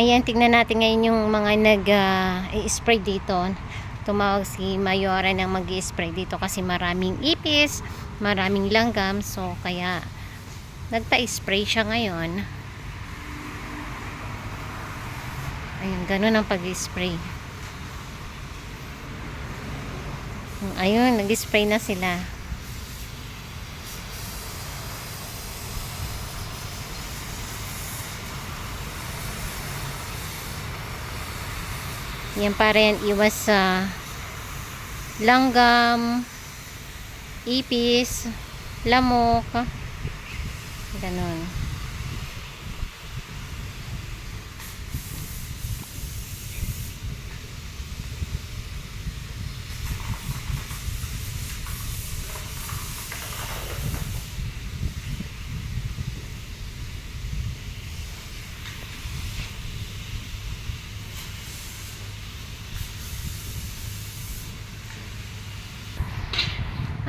Ayan, tignan natin ngayon yung mga nag-spray dito. Tumawag si Mayora ng mag spray dito kasi maraming ipis, maraming langgam. So, kaya nagta-spray siya ngayon. Ayun, ganun ang pag-spray. Ayun, nag-spray na sila. Yan para yan iwas sa langgam, ipis, lamok. Ganon.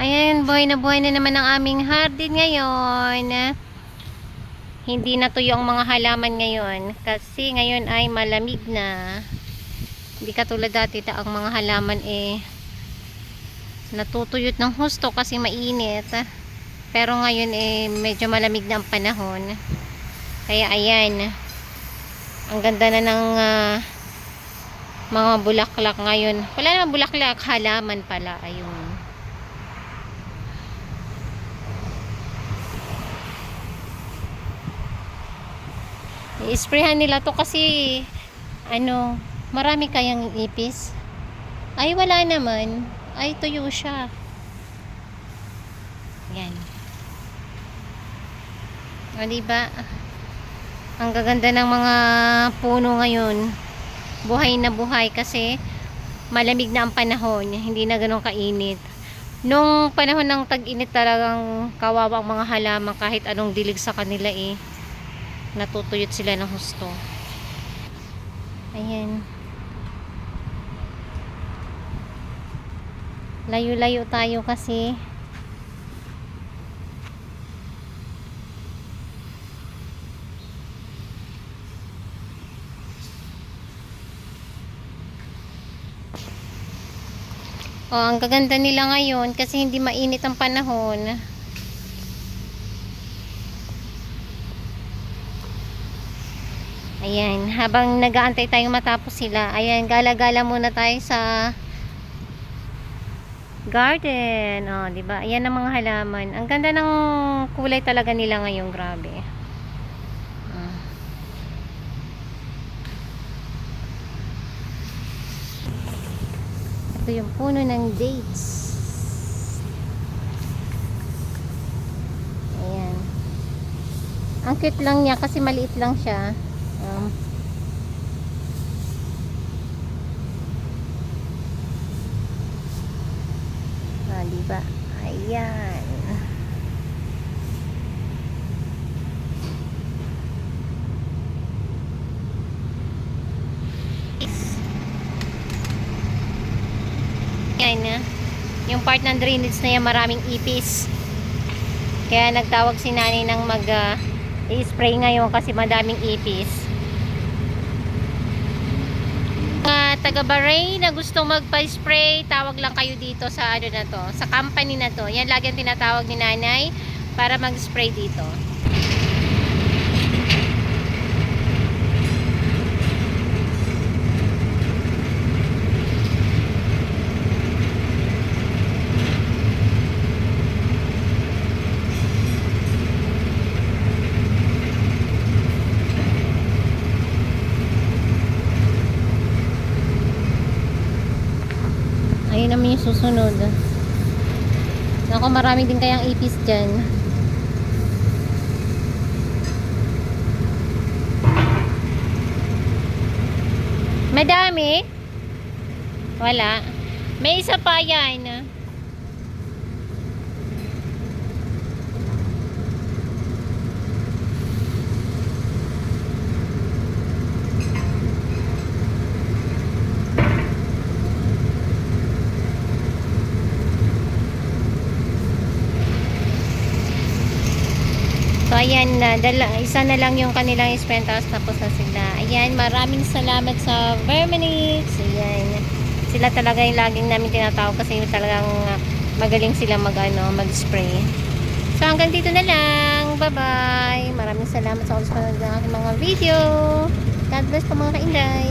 Ayan, buhay na buhay na naman ang aming hardin ngayon. Hindi natuyo ang mga halaman ngayon kasi ngayon ay malamig na. Hindi katulad dati ta ang mga halaman eh natutuyot ng husto kasi mainit. Pero ngayon eh medyo malamig na ang panahon. Kaya ayan. Ang ganda na ng ah, mga bulaklak ngayon. Wala naman bulaklak, halaman pala. Ayun. I-sprayhan nila to kasi ano, marami kayang ipis. Ay, wala naman. Ay, tuyo siya. Yan. O, diba? Ang gaganda ng mga puno ngayon. Buhay na buhay kasi malamig na ang panahon. Hindi na ganun kainit. Nung panahon ng tag-init talagang kawawa ang mga halaman kahit anong dilig sa kanila eh natutuyot sila ng husto. Ayan. Layo-layo tayo kasi. Oh, ang gaganda nila ngayon kasi hindi mainit ang panahon. Ayan, habang nag-aantay tayong matapos sila, ayan, gala-gala muna tayo sa garden. Oh, 'di ba? Ayan ang mga halaman. Ang ganda ng kulay talaga nila ngayon, grabe. Ah. Ito yung puno ng dates. Ayan. Ang cute lang niya kasi maliit lang siya. Um, ah, diba? Ayan. Ayan na. Yung part ng drainage na yan, maraming ipis. Kaya nagtawag si nanay ng mag ah, i-spray ngayon kasi madaming ipis. Mga taga Bahrain na gustong magpa-spray, tawag lang kayo dito sa ano na to, sa company na to. Yan lagi ang tinatawag ni nanay para mag-spray dito. Ayun naman yung susunod. Ako marami din kayang ipis dyan. Madami? Wala. May isa pa yan. So, Ayan na, dala, isa na lang yung kanilang spend tapos tapos na sila. Ayan, maraming salamat sa Verminix. Ayan. Sila talaga yung laging namin tinatawag kasi talagang ah, magaling sila mag, ano, mag-spray. So hanggang dito na lang. Bye-bye. Maraming salamat sa oras panood ng mga video. God bless po mga kainday.